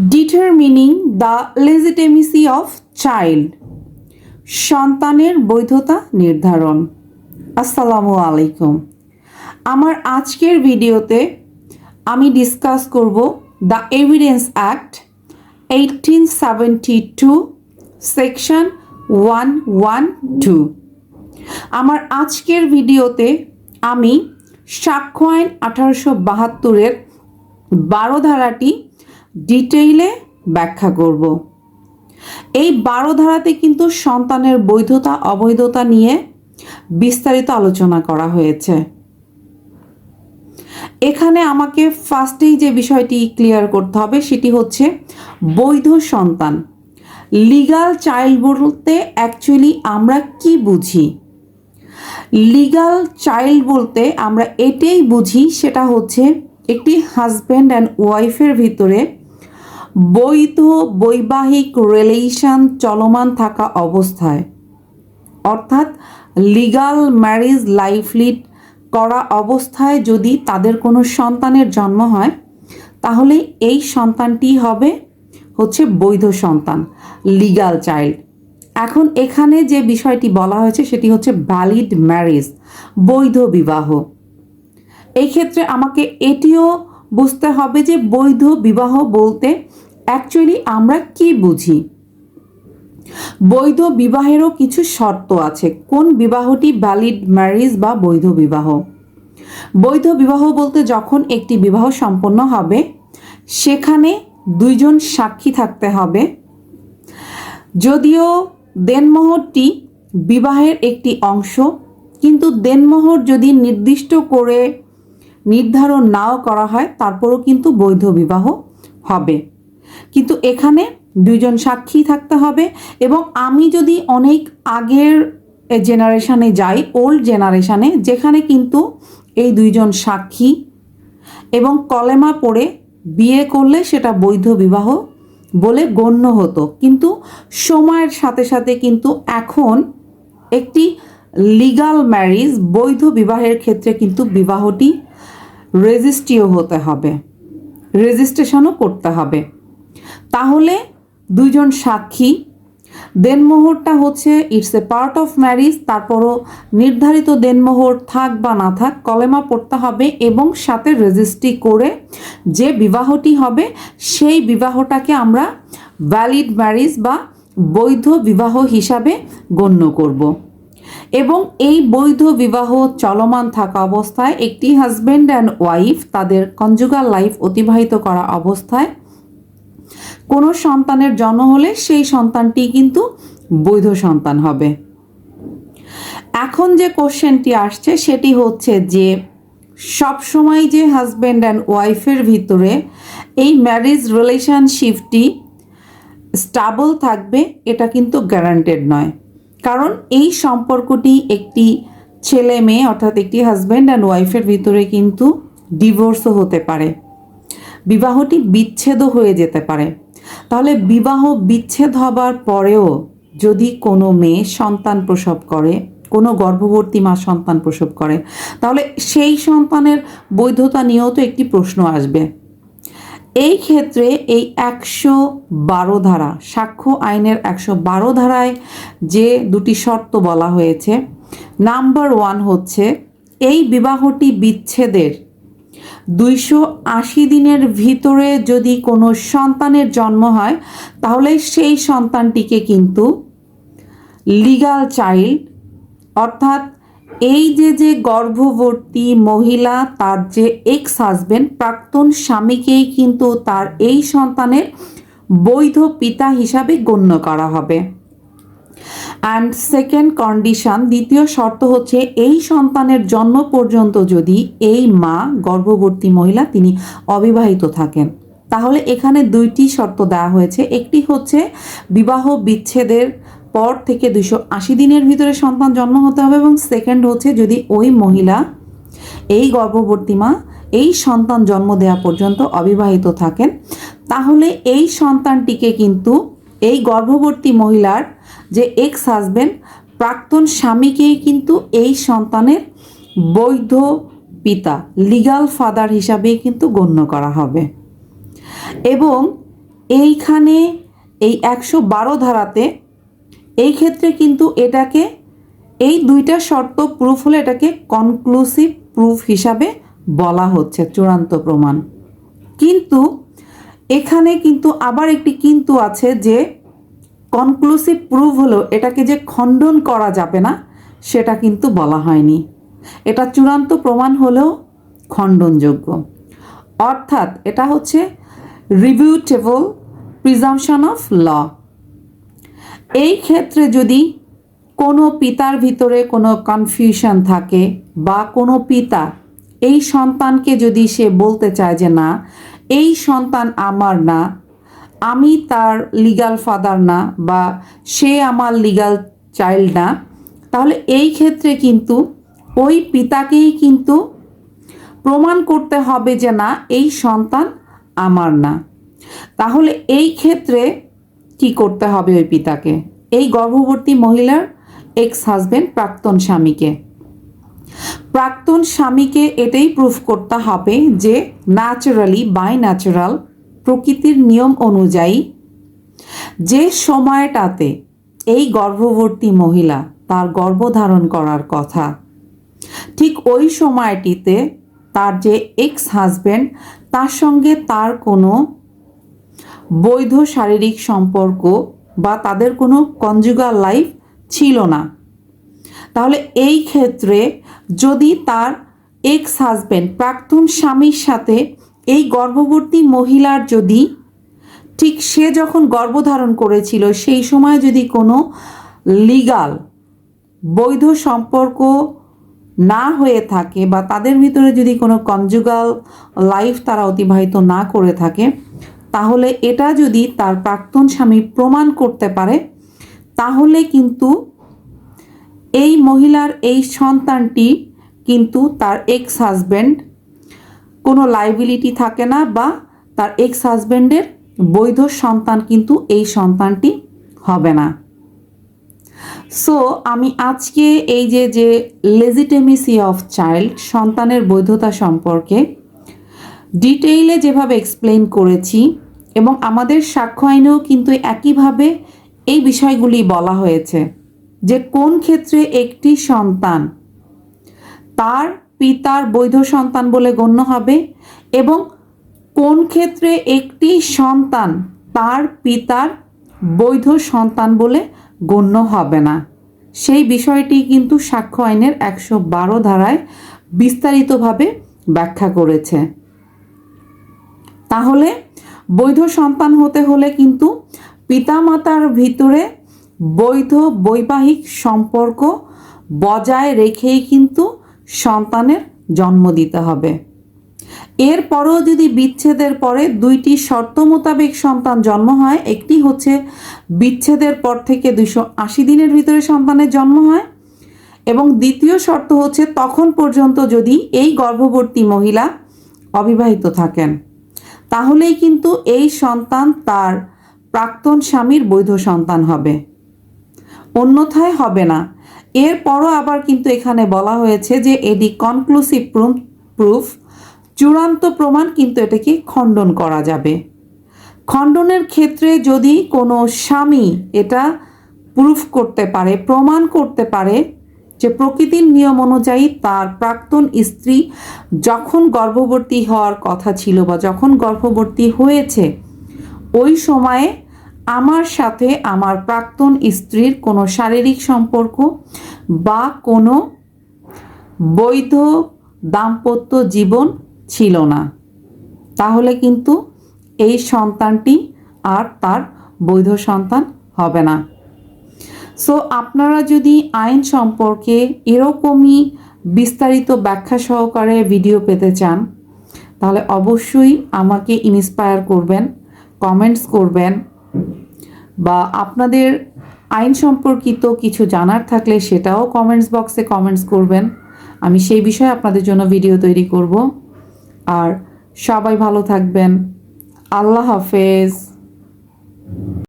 Determining the legitimacy of child সন্তানের বৈধতা নির্ধারণ। আসসালামু আলাইকুম। আমার আজকের ভিডিওতে আমি ডিসকাস করব the evidence act eighteen seventy two section one one two আমার আজকের ভিডিওতে আমি সাক্ষ্য আইন আঠারোশো বাহাত্তরের বারো ধারাটি ডিটেইলে ব্যাখ্যা করব। এই বারো ধারাতে কিন্তু সন্তানের বৈধতা, অবৈধতা নিয়ে বিস্তারিত আলোচনা করা হয়েছে। এখানে আমাকে ফার্স্টেই যে বিষয়টি ক্লিয়ার করতে হবে সেটি হচ্ছে বৈধ সন্তান। লিগাল চাইল্ড বলতে অ্যাকচুয়ালি আমরা কি বুঝি? লিগাল চাইল্ড বলতে আমরা এটাই বুঝি সেটা হচ্ছে একটি হাজব্যান্ড অ্যান্ড ওয়াইফের ভিতরে বৈধ বৈবাহিক রিলেশন চলমান থাকা অবস্থায়। অর্থাৎ লিগাল ম্যারেজ লাইফ লিড করা অবস্থায় যদি তাদের কোনো সন্তানের জন্ম হয়, তাহলে এই সন্তানটি হবে হচ্ছে বৈধ সন্তান লিগাল চাইল্ড এখন এখানে যে বিষয়টি বলা হয়েছে, সেটি হচ্ছে ভ্যালিড ম্যারেজ বৈধ বিবাহ। এই ক্ষেত্রে আমাকে এটিও বুঝতে হবে যে বৈধ বিবাহ বলতে অ্যাকচুয়ালি আমরা কি বুঝি? বৈধ বিবাহেরও কিছু শর্ত আছে। কোন বিবাহটি ভ্যালিড ম্যারেজ বা বৈধ বিবাহ? বৈধ বিবাহ বলতে যখন একটি বিবাহ সম্পন্ন হবে, সেখানে দুইজন সাক্ষী থাকতে হবে। যদিও দেনমোহরটি বিবাহের একটি অংশ, কিন্তু দেনমোহর যদি নির্দিষ্ট করে নির্ধারণ নাও করা হয়, তারপরও কিন্তু বৈধ বিবাহ হবে। কিন্তু এখানে দুইজন সাক্ষী থাকতে হবে এবং আমি যদি অনেক আগের জেনারেশানে যাই ওল্ড জেনারেশানে, যেখানে কিন্তু এই দুইজন সাক্ষী এবং কলেমা পড়ে বিয়ে করলে সেটা বৈধ বিবাহ বলে গণ্য হতো। কিন্তু সময়ের সাথে সাথে কিন্তু এখন একটি লিগাল ম্যারেজ বৈধ বিবাহের ক্ষেত্রে কিন্তু বিবাহটি রেজিস্ট্রিও হতে হবে। রেজিস্ট্রেশনও করতে হবে। তাহলে দুইজন সাক্ষী। দেনমোহরটা হচ্ছে it's a part of marriage তারপরও নির্ধারিত দেনমোহর থাক বা না থাক, কলেমা পড়তে হবে এবং সাথে রেজিস্ট্রি করে যে বিবাহটি হবে, সেই বিবাহটাকে আমরা ভ্যালিড ম্যারিজ বা বৈধ বিবাহ হিসাবে গণ্য করব। এবং এই বৈধ বিবাহ চলমান থাকা অবস্থায় একটি হাজব্যান্ড অ্যান্ড ওয়াইফ তাদের কনজুগাল লাইফ অতিবাহিত করা অবস্থায় কোনো সন্তানের জন্ম হলে সেই সন্তানটি কিন্তু বৈধ সন্তান হবে। এখন যে কোশ্চেনটি আসছে, সেটি হচ্ছে যে সবসময় যে হাজব্যান্ড অ্যান্ড ওয়াইফের ভিতরে এই ম্যারেজ রিলেশনশিপটি স্টাবল থাকবে, এটা কিন্তু গ্যারান্টেড নয়। কারণ এই সম্পর্কটি একটি ছেলে মেয়ে, অর্থাৎ একটি হাজব্যান্ড অ্যান্ড ওয়াইফের ভিতরে কিন্তু ডিভোর্সও হতে পারে। বিবাহটি বিচ্ছেদও হয়ে যেতে পারে। তাহলে বিবাহ বিচ্ছেদ হবার পরেও যদি কোনো মেয়ে সন্তান প্রসব করে, কোনো গর্ভবতী মা সন্তান প্রসব করে, তাহলে সেই সন্তানের বৈধতা নিয়েও তো একটি প্রশ্ন আসবে। এই ক্ষেত্রে এই একশো বারো ধারা, সাক্ষ্য আইনের একশো বারো ধারায় যে দুটি শর্ত বলা হয়েছে, নাম্বার ওয়ান হচ্ছে এই বিবাহটি বিচ্ছেদের দুইশো আশি দিনের ভিতরে যদি কোনো সন্তানের জন্ম হয়, তাহলে সেই সন্তানটিকে কিন্তু লিগাল চাইল্ড অর্থাৎ এই যে যে গর্ভবতী মহিলা, তার যে এক্স হাজবেন্ড প্রাক্তন স্বামীকেই কিন্তু তার এই সন্তানের বৈধ পিতা হিসাবে গণ্য করা হবে। অ্যান্ড সেকেন্ড কন্ডিশন দ্বিতীয় শর্ত হচ্ছে এই সন্তানের জন্ম পর্যন্ত যদি এই মা গর্ভবতী মহিলা, তিনি অবিবাহিত থাকেন। তাহলে এখানে দুইটি শর্ত দেওয়া হয়েছে। একটি হচ্ছে বিবাহ বিচ্ছেদের পর থেকে দুশো আশি দিনের ভিতরে সন্তান জন্ম হতে হবে এবং সেকেন্ড হচ্ছে যদি ওই মহিলা, এই গর্ভবতী মা, এই সন্তান জন্ম দেওয়া পর্যন্ত অবিবাহিত থাকেন, তাহলে এই সন্তানটিকে কিন্তু এই গর্ভবতী মহিলার যে এক্স হাজবেন্ড প্রাক্তন স্বামীকেই কিন্তু এই সন্তানের বৈধ পিতা লিগাল ফাদার হিসাবেই কিন্তু গণ্য করা হবে। এবং এইখানে এই একশো বারো ধারাতে এই ক্ষেত্রে কিন্তু এটাকে, এই দুইটা শর্ত প্রুফ হলে এটাকে কনক্লুসিভ প্রুফ হিসাবে বলা হচ্ছে, চূড়ান্ত প্রমাণ। কিন্তু এখানে কিন্তু আবার একটি কিন্তু আছে যে কনক্লুসিভ প্রুফ হলো এটাকে যে খণ্ডন করা যাবে না, সেটা কিন্তু বলা হয়নি। এটা চূড়ান্ত প্রমাণ হলেও খণ্ডনযোগ্য। অর্থাৎ এটা হচ্ছে রিভিউটেবল প্রিজামশন অফ ল। এই ক্ষেত্রে যদি কোনো পিতার ভিতরে কোনো কনফিউশন থাকে বা কোনো পিতা এই সন্তানকে যদি সে বলতে চায় যে না, এই সন্তান আমার না আমি তার লিগাল ফাদার না বা সে আমার লিগাল চাইল্ড না, তাহলে এই ক্ষেত্রে কিন্তু ওই পিতাকেই কিন্তু প্রমাণ করতে হবে যে না, এই সন্তান আমার না। তাহলে এই ক্ষেত্রে কি করতে হবে ওই পিতাকে? এই গর্ভবতী মহিলার এক্স হাজবেন্ড প্রাক্তন স্বামীকে। প্রাক্তন স্বামীকে এটাই প্রুফ করতে হবে যে ন্যাচারালি বাই ন্যাচারাল প্রকৃতির নিয়ম অনুযায়ী যে সময়টাতে এই গর্ভবতী মহিলা তার গর্ভধারণ করার কথা, ঠিক ওই সময়টিতে তার যে এক্স হাজব্যান্ড তার সঙ্গে তার কোনো বৈধ শারীরিক সম্পর্ক বা তাদের কোনো কনজুগাল লাইফ ছিল না। তাহলে এই ক্ষেত্রে যদি তার এক্স হাজব্যান্ড প্রাক্তন স্বামীর সাথে এই গর্ভবতী মহিলার যদি ঠিক সে যখন গর্ভধারণ করেছিল, সেই সময় যদি কোনো লিগাল বৈধ সম্পর্ক না হয়ে থাকে বা তাদের ভিতরে যদি কোনো কনজুগাল লাইফ তারা অতিবাহিত না করে থাকে, তাহলে এটা যদি তার প্রাক্তন স্বামী প্রমাণ করতে পারে, তাহলে কিন্তু এই মহিলার এই সন্তানটি কিন্তু তার এক্স হাজব্যান্ড কোনো লাইবিলিটি থাকে না বা তার এক্স হাজব্যান্ডের বৈধ সন্তান কিন্তু এই সন্তানটি হবে না। সো আমি আজকে এই যে যে লেজিটেমিসি অফ চাইল্ড সন্তানের বৈধতা সম্পর্কে ডিটেইলে যেভাবে এক্সপ্লেন করেছি এবং আমাদের সাক্ষ্য আইনেও কিন্তু একইভাবে এই বিষয়গুলি বলা হয়েছে যে কোন ক্ষেত্রে একটি সন্তান তার পিতার বৈধ সন্তান বলে গণ্য হবে এবং কোন ক্ষেত্রে একটি সন্তান তার পিতার বৈধ সন্তান বলে গণ্য হবে না? সেই বিষয়টি কিন্তু সাক্ষ্য আইনের একশো বারো ধারায় বিস্তারিতভাবে ব্যাখ্যা করেছে। তাহলে বৈধ সন্তান হতে হলে কিন্তু পিতামাতার ভিতরে বৈধ বৈবাহিক সম্পর্ক বজায় রেখেই কিন্তু সন্তানের জন্ম দিতে হবে। এরপরও যদি বিচ্ছেদের পরে দুইটি শর্ত মোতাবেক সন্তান জন্ম হয়, একটি হচ্ছে বিচ্ছেদের পর থেকে দুশো আশি দিনের ভিতরে সন্তানের জন্ম হয় এবং দ্বিতীয় শর্ত হচ্ছে তখন পর্যন্ত যদি এই গর্ভবতী মহিলা অবিবাহিত থাকেন, তাহলেই কিন্তু এই সন্তান তার প্রাক্তন স্বামীর বৈধ সন্তান হবে। অন্যথায় হবে না। এরপরও আবার কিন্তু এখানে বলা হয়েছে যে এটি কনক্লুসিভ প্রুফ চূড়ান্ত প্রমাণ কিন্তু এটাকে খণ্ডন করা যাবে। খণ্ডনের ক্ষেত্রে যদি কোনো স্বামী এটা প্রুফ করতে পারে, প্রমাণ করতে পারে যে প্রকৃতির নিয়ম অনুযায়ী তার প্রাক্তন স্ত্রী যখন গর্ভবতী হওয়ার কথা ছিল বা যখন গর্ভবতী হয়েছে, ওই সময়ে আমার সাথে আমার প্রাক্তন স্ত্রীর কোনো শারীরিক সম্পর্ক বা কোনো বৈধ দাম্পত্য জীবন ছিল না। তাহলে কিন্তু এই সন্তানটি আর তার বৈধ সন্তান হবে না। সো আপনারা যদি আইন সম্পর্কে এরকমই বিস্তারিত ব্যাখ্যা সহকারে ভিডিও পেতে চান, তাহলে অবশ্যই আমাকে ইন্সপায়ার করবেন কমেন্টস করবেন বা আপনাদের আইন সম্পর্কিত কিছু জানার থাকলে সেটাও কমেন্টস বক্সে কমেন্টস করবেন। আমি সেই বিষয়ে আপনাদের জন্য ভিডিও তৈরি করব। আর সবাই ভালো থাকবেন। আল্লাহ হাফেজ।